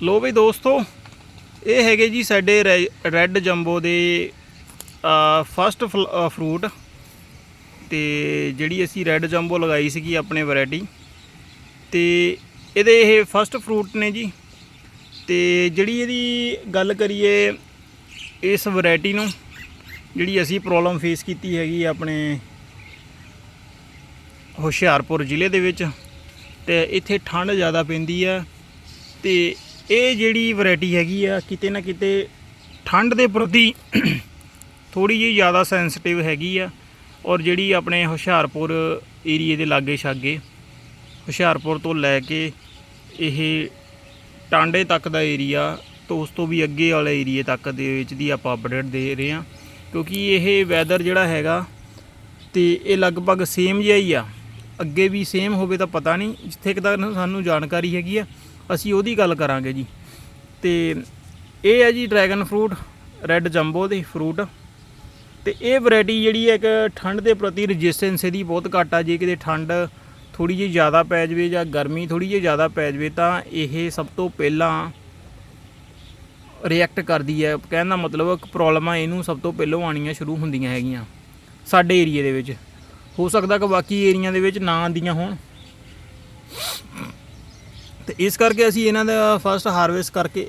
ਲੋ ਵੀ ਦੋਸਤੋ, ਇਹ ਹੈਗੇ ਜੀ ਸਾਡੇ ਰੈੱਡ ਜੰਬੋ ਦੇ ਫਸਟ ਫਰੂਟ ਤੇ ਜਿਹੜੀ ਅਸੀਂ ਰੈੱਡ ਜੰਬੋ ਲਗਾਈ ਸੀਗੀ ਆਪਣੇ ਵੈਰਾਈਟੀ ਤੇ ਇਹਦੇ ਇਹ ਫਸਟ ਫਰੂਟ ਨੇ ਜੀ ਤੇ ਜਿਹੜੀ ਇਹਦੀ ਗੱਲ ਕਰੀਏ ਇਸ ਵੈਰਾਈਟੀ ਨੂੰ, ਜਿਹੜੀ ਅਸੀਂ ਪ੍ਰੋਬਲਮ ਫੇਸ ਕੀਤੀ ਹੈਗੀ ਆਪਣੇ ਹੁਸ਼ਿਆਰਪੁਰ ਜ਼ਿਲ੍ਹੇ ਦੇ ਵਿੱਚ ਤੇ ਇੱਥੇ ਠੰਡ ਜ਼ਿਆਦਾ ਪੈਂਦੀ ਆ ਤੇ ਇਹ ਜਿਹੜੀ ਵੈਰਾਈਟੀ ਹੈਗੀ ਆ, ਕਿਤੇ ਨਾ ਕਿਤੇ ਠੰਡ ਦੇ ਪ੍ਰਤੀ ਥੋੜੀ ਜਿਹੀ ਜ਼ਿਆਦਾ ਸੈਂਸਿਟਿਵ ਹੈਗੀ ਆ ਔਰ ਜਿਹੜੀ ਆਪਣੇ ਹੁਸ਼ਿਆਰਪੁਰ ਏਰੀਏ ਦੇ ਲਾਗੇ ਛਾਗੇ, ਹੁਸ਼ਿਆਰਪੁਰ ਤੋਂ ਲੈ ਕੇ ਇਹ ਟਾਂਡੇ ਤੱਕ ਦਾ ਏਰੀਆ ਤੋਂ ਉਸ ਤੋਂ ਵੀ ਅੱਗੇ ਵਾਲੇ ਏਰੀਏ ਤੱਕ ਦੇ ਵਿੱਚ ਦੀ ਆਪਾਂ ਅਪਡੇਟ ਦੇ ਰਹੇ ਹਾਂ। ਕਿਉਂਕਿ ਇਹ ਵੈਦਰ ਜਿਹੜਾ ਹੈਗਾ ਤੇ ਇਹ ਲਗਭਗ ਸੇਮ ਜਿਹਾ ਹੀ ਆ। ਅੱਗੇ ਵੀ ਸੇਮ ਹੋਵੇ ਤਾਂ ਪਤਾ ਨਹੀਂ, ਜਿੱਥੇ ਕਿ ਤੱਕ ਸਾਨੂੰ ਜਾਣਕਾਰੀ ਹੈਗੀ ਆ ਅਸੀਂ ਉਹਦੀ ਗੱਲ ਕਰਾਂਗੇ ਜੀ। ਤੇ ਇਹ ਹੈ ਜੀ ਡਰੈਗਨ ਫਰੂਟ, ਰੈੱਡ ਜੰਬੋ ਦੇ ਫਰੂਟ। ਤੇ ਇਹ ਵੈਰਾਈਟੀ ਜਿਹੜੀ ਹੈ ਇੱਕ ਠੰਡ ਦੇ ਪ੍ਰਤੀ ਰੈਜ਼ਿਸਟੈਂਸ ਇਹਦੀ ਬਹੁਤ ਘੱਟ ਆ। ਜੇ ਕਿਤੇ ਠੰਡ ਥੋੜੀ ਜਿਹੀ ਜ਼ਿਆਦਾ ਪੈ ਜਾਵੇ ਜਾਂ ਗਰਮੀ ਥੋੜੀ ਜਿਹੀ ਜ਼ਿਆਦਾ ਪੈ ਜਾਵੇ ਤਾਂ ਇਹ ਸਭ ਤੋਂ ਪਹਿਲਾਂ ਰਿਐਕਟ ਕਰਦੀ ਹੈ। ਕਹਿਣ ਦਾ ਮਤਲਬ ਇੱਕ ਪ੍ਰੋਬਲਮਾਂ ਇਹਨੂੰ ਸਭ ਤੋਂ ਪਹਿਲਾਂ ਆਉਣੀਆਂ ਸ਼ੁਰੂ ਹੁੰਦੀਆਂ ਹੈਗੀਆਂ ਸਾਡੇ ਏਰੀਏ ਦੇ ਵਿੱਚ। ਹੋ ਸਕਦਾ ਕਿ ਬਾਕੀ ਏਰੀਆ ਦੇ ਵਿੱਚ ਨਾ ਆਉਂਦੀਆਂ ਹੋਣ। ਇਸ ਕਰਕੇ ਅਸੀਂ ਇਹਨਾਂ ਦਾ ਫਸਟ ਹਾਰਵੈਸਟ ਕਰਕੇ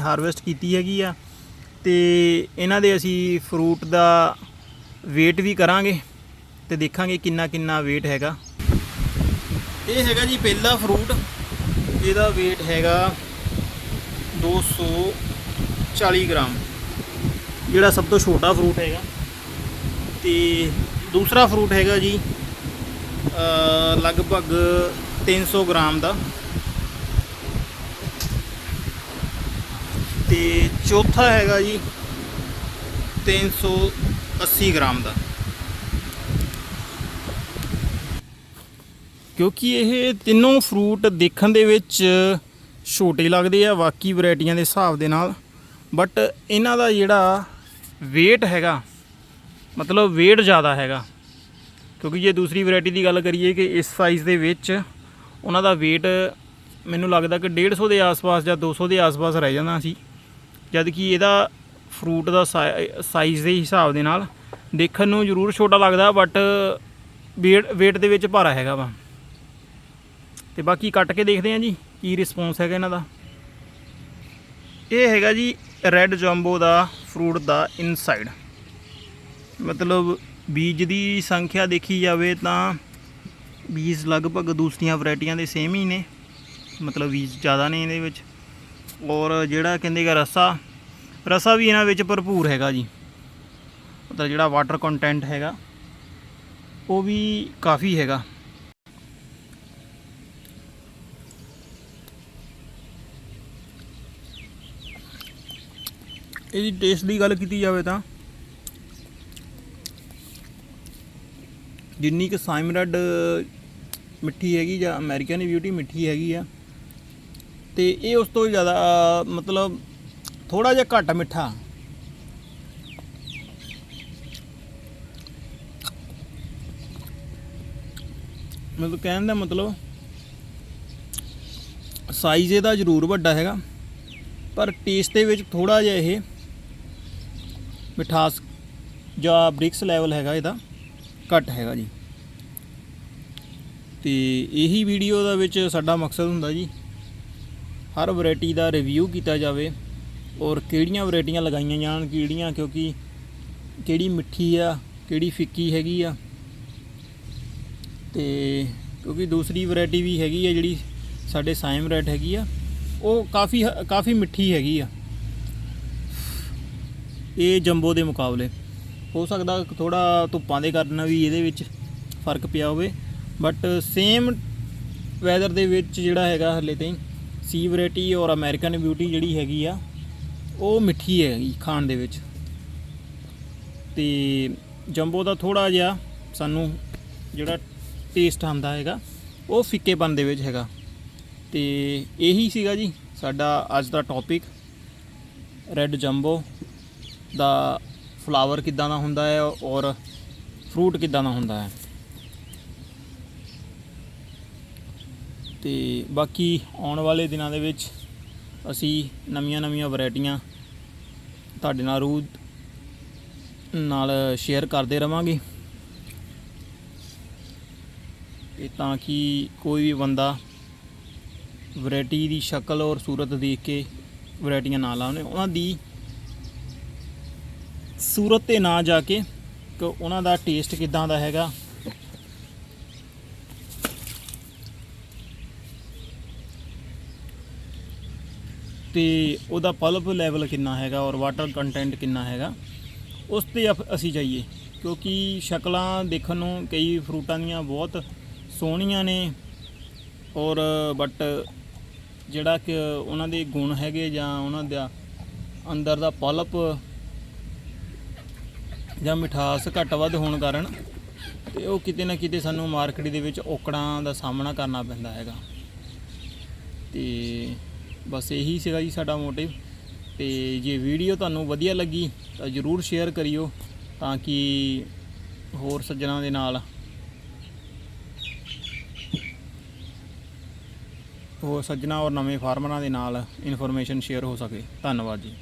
ਹਾਰਵੈਸਟ ਕੀਤੀ ਹੈਗੀ ਆ। ਤੇ ਇਹਨਾਂ ਦੇ ਅਸੀਂ ਫਰੂਟ ਦਾ weight ਵੀ ਕਰਾਂਗੇ ਤੇ ਦੇਖਾਂਗੇ ਕਿੰਨਾ ਕਿੰਨਾ weight ਹੈਗਾ। ਇਹ ਹੈਗਾ ਜੀ ਪਹਿਲਾ ਫਰੂਟ ਇਹਦਾ weight ਹੈਗਾ 240 ਗ੍ਰਾਮ। ਜਿਹੜਾ ਸਭ ਤੋਂ ਛੋਟਾ ਫਰੂਟ ਹੈਗਾ। ਤੇ ਦੂਸਰਾ ਫਰੂਟ ਹੈਗਾ ਜੀ ਅ, ਲਗਭਗ 300 ਗ੍ਰਾਮ ਦਾ। ਤੇ ਚੌਥਾ ਹੈਗਾ ਜੀ 380 ਗ੍ਰਾਮ ਦਾ। ਕਿਉਂਕਿ ਇਹ ਤਿੰਨੋਂ ਫਰੂਟ ਦੇਖਣ ਦੇ ਵਿੱਚ ਛੋਟੇ ਲੱਗਦੇ ਆ, ਬਾਕੀ ਵੈਰਾਈਟੀਆਂ ਦੇ ਹਿਸਾਬ ਦੇ ਨਾਲ। ਬਟ ਇਹਨਾਂ ਦਾ ਜਿਹੜਾ weight ਹੈਗਾ, ਮਤਲਬ weight ਜ਼ਿਆਦਾ ਹੈਗਾ। ਕਿਉਂਕਿ ਜੇ ਦੂਸਰੀ ਵੈਰਾਈਟੀ ਦੀ ਗੱਲ ਕਰੀਏ ਕਿ ਇਸ ਸਾਈਜ਼ ਦੇ ਵਿੱਚ ਉਹਨਾਂ ਦਾ weight ਮੈਨੂੰ ਲੱਗਦਾ ਕਿ 150 ਦੇ ਆਸ-ਪਾਸ ਜਾਂ 200 ਦੇ ਆਸ-ਪਾਸ ਰਹਿ ਜਾਂਦਾ ਸੀ। ਜਦ ਕਿ ਇਹਦਾ ਫਰੂਟ ਦਾ ਸਾਈਜ਼ ਦੇ ਹਿਸਾਬ ਦੇ ਨਾਲ ਦੇਖਣ ਨੂੰ ਜ਼ਰੂਰ ਛੋਟਾ ਲੱਗਦਾ ਬਟ weight weight ਦੇ ਵਿੱਚ ਭਾਰਾ ਹੈਗਾ ਵਾ। ਤੇ ਬਾਕੀ ਕੱਟ ਕੇ ਦੇਖਦੇ ਹਾਂ ਜੀ, ਕੀ ਰਿਸਪੌਂਸ ਹੈਗਾ ਇਹਨਾਂ ਦਾ। ਇਹ ਹੈਗਾ ਜੀ ਰੈੱਡ ਜੰਬੋ ਦਾ ਫਰੂਟ ਦਾ ਇਨਸਾਈਡ ਮਤਲਬ ਬੀਜ ਦੀ ਸੰਖਿਆ ਦੇਖੀ ਜਾਵੇ ਤਾਂ ਬੀਜ ਲਗਭਗ ਦੂਸਰੀਆਂ ਵੈਰਾਈਟੀਆਂ ਦੇ ਸੇਮ ਹੀ ਨੇ। ਮਤਲਬ ਬੀਜ ਜ਼ਿਆਦਾ ਨੇ ਇਹਦੇ ਵਿੱਚ। ਔਰ ਜਿਹੜਾ ਕਹਿੰਦੇ ਗਾ ਰਸਾ ਰਸਾ ਵੀ ਇਹਨਾਂ ਵਿੱਚ ਭਰਪੂਰ ਹੈਗਾ ਜੀ। ਮਤਲਬ ਜਿਹੜਾ ਵਾਟਰ ਕੰਟੈਂਟ ਹੈਗਾ, ਉਹ ਵੀ ਕਾਫੀ ਹੈਗਾ। ਇਹਦੀ ਟੇਸਟ ਦੀ ਗੱਲ ਕੀਤੀ ਜਾਵੇ ਤਾਂ, ਜਿੰਨੀ ਕਿ ਸਾਈਮ ਰੈਡ ਮਿੱਠੀ ਹੈਗੀ ਜਾਂ ਅਮਰੀਕਨ ਬਿਊਟੀ ਮਿੱਠੀ ਹੈਗੀ ਆ ਤੇ ਇਹ ਉਸ ਤੋਂ ਜ਼ਿਆਦਾ ਮਤਲਬ ਥੋੜਾ ਜਿਹਾ ਘੱਟ ਮਿੱਠਾ। ਮਤਲਬ ਕਹਿਣ ਦਾ ਮਤਲਬ ਸਾਈਜ਼ ਇਹਦਾ ਜ਼ਰੂਰ ਵੱਡਾ ਹੈਗਾ, ਪਰ ਟੇਸਟ ਦੇ ਵਿੱਚ ਥੋੜਾ ਜਿਹਾ ਇਹ ਮਿਠਾਸ ਜਾਂ ਬ੍ਰਿਕਸ ਲੈਵਲ ਹੈਗਾ ਇਹਦਾ, ਘੱਟ ਹੈਗਾ ਜੀ। ਤੇ ਇਹੀ ਵੀਡੀਓ ਦਾ ਵਿੱਚ ਸਾਡਾ ਮਕਸਦ ਹੁੰਦਾ ਜੀ। ਹਰ ਵੈਰਾਈਟੀ ਦਾ ਰਿਵਿਊ ਕੀਤਾ ਜਾਵੇ ਔਰ ਕਿਹੜੀਆਂ ਵੈਰਾਈਟੀਆਂ ਲਗਾਈਆਂ ਜਾਣ, ਕਿਹੜੀਆਂ ਕਿਉਂਕਿ ਕਿਹੜੀ ਮਿੱਠੀ ਆ, ਕਿਹੜੀ ਫਿੱਕੀ ਹੈਗੀ ਆ। ਤੇ ਕਿਉਂਕਿ ਦੂਸਰੀ ਵੈਰਾਈਟੀ ਵੀ ਹੈਗੀ ਆ ਜਿਹੜੀ ਸਾਡੇ ਸਾਇਮ ਰੈਡ ਹੈਗੀ ਆ, ਉਹ ਕਾਫੀ ਕਾਫੀ ਮਿੱਠੀ ਹੈਗੀ ਆ। ਇਹ ਜੰਬੋ ਦੇ ਮੁਕਾਬਲੇ। ਹੋ ਸਕਦਾ ਥੋੜਾ ਧੁੱਪਾਂ ਦੇ ਕਾਰਨ ਵੀ ਇਹਦੇ ਵਿੱਚ ਫ਼ਰਕ ਪਿਆ ਹੋਵੇ ਬਟ ਸੇਮ ਵੈਦਰ ਦੇ ਵਿੱਚ ਜਿਹੜਾ ਹੈਗਾ ਹਲੇ ਤਾਈਂ ਸੀ ਵੈਰਾਈਟੀ ਔਰ ਅਮਰੀਕਨ ਬਿਊਟੀ ਜਿਹੜੀ ਹੈਗੀ ਆ, ਉਹ ਮਿੱਠੀ ਹੈਗੀ ਖਾਣ ਦੇ ਵਿੱਚ। ਤੇ ਜੰਬੋ ਦਾ ਥੋੜਾ ਜਿਹਾ ਸਾਨੂੰ ਜਿਹੜਾ ਟੇਸਟ ਆਉਂਦਾ ਹੈਗਾ, ਉਹ ਫਿੱਕੇਪਨ ਦੇ ਵਿੱਚ ਹੈਗਾ। ਤੇ ਇਹੀ ਸੀਗਾ ਜੀ ਸਾਡਾ ਅੱਜ ਦਾ ਟੌਪਿਕ ਰੈੱਡ ਜੰਬੋ ਦਾ ਫਲਾਵਰ ਕਿੱਦਾਂ ਦਾ ਹੁੰਦਾ ਹੈ ਔਰ ਫਰੂਟ ਕਿੱਦਾਂ ਦਾ ਹੁੰਦਾ ਹੈ। ਤੇ ਬਾਕੀ ਆਉਣ ਵਾਲੇ ਦਿਨਾਂ ਦੇ ਵਿੱਚ ਅਸੀਂ ਨਵੀਆਂ-ਨਵੀਆਂ ਵੈਰਾਈਟੀਆਂ ਤੁਹਾਡੇ ਨਾਲ ਰੂ ਨਾਲ ਸ਼ੇਅਰ ਕਰਦੇ ਰਵਾਂਗੇ। ਇਹ ਤਾਂ ਕਿ ਕੋਈ ਵੀ ਬੰਦਾ ਵੈਰਾਈਟੀ ਦੀ ਸ਼ਕਲ ਔਰ ਸੂਰਤ ਦੇਖ ਕੇ ਵੈਰਾਈਟੀਆਂ ਨਾ ਲਾਉਣੇ ਉਹਨਾਂ ਦੀ ਸੂਰਤ ਤੇ ਨਾ ਜਾ ਕੇ ਕਿ ਉਹਨਾਂ ਦਾ ਟੇਸਟ ਕਿਦਾਂ ਦਾ ਹੈਗਾ ਤੇ ਉਹਦਾ ਪਲਪ ਲੈਵਲ ਕਿੰਨਾ ਹੈਗਾ ਔਰ ਵਾਟਰ ਕੰਟੈਂਟ ਕਿੰਨਾ ਹੈਗਾ, ਉਸ ਤੇ ਅਪ- ਅਸੀਂ ਜਾਈਏ। ਕਿਉਂਕਿ ਸ਼ਕਲਾਂ ਦੇਖਣ ਨੂੰ ਕਈ ਫਰੂਟਾਂ ਦੀਆਂ ਬਹੁਤ ਸੋਹਣੀਆਂ ਨੇ ਔਰ ਬਟ ਜਿਹੜਾ ਕਿ ਉਹਨਾਂ ਦੇ ਗੁਣ ਹੈਗੇ ਜਾਂ ਉਹਨਾਂ ਦਾ ਅੰਦਰ ਦਾ ਪਲਪ ਜਾਂ ਮਿਠਾਸ ਘੱਟ ਵੱਧ ਹੋਣ ਕਾਰਨ ਤੇ ਉਹ ਕਿਤੇ ਨਾ ਕਿਤੇ ਸਾਨੂੰ ਮਾਰਕੀਟ ਦੇ ਵਿੱਚ ਔਕੜਾਂ ਦਾ ਸਾਹਮਣਾ ਕਰਨਾ ਪੈਂਦਾ ਹੈਗਾ। ਤੇ ਬਸ ਇਹੀ ਸੀਗਾ ਜੀ ਸਾਡਾ ਮੋਟਿਵ। ਤੇ ਜੇ ਵੀਡੀਓ ਤੁਹਾਨੂੰ ਵਧੀਆ ਲੱਗੀ ਤਾਂ ਜਰੂਰ ਸ਼ੇਅਰ ਕਰਿਓ ਤਾਂ ਕਿ ਹੋਰ ਸੱਜਣਾ ਦੇ ਨਾਲ ਹੋਰ ਸੱਜਣਾ ਔਰ ਨਵੇਂ ਫਾਰਮਰਾਂ ਦੇ ਨਾਲ ਇਨਫੋਰਮੇਸ਼ਨ ਸ਼ੇਅਰ ਹੋ ਸਕੇ। ਧੰਨਵਾਦ ਜੀ।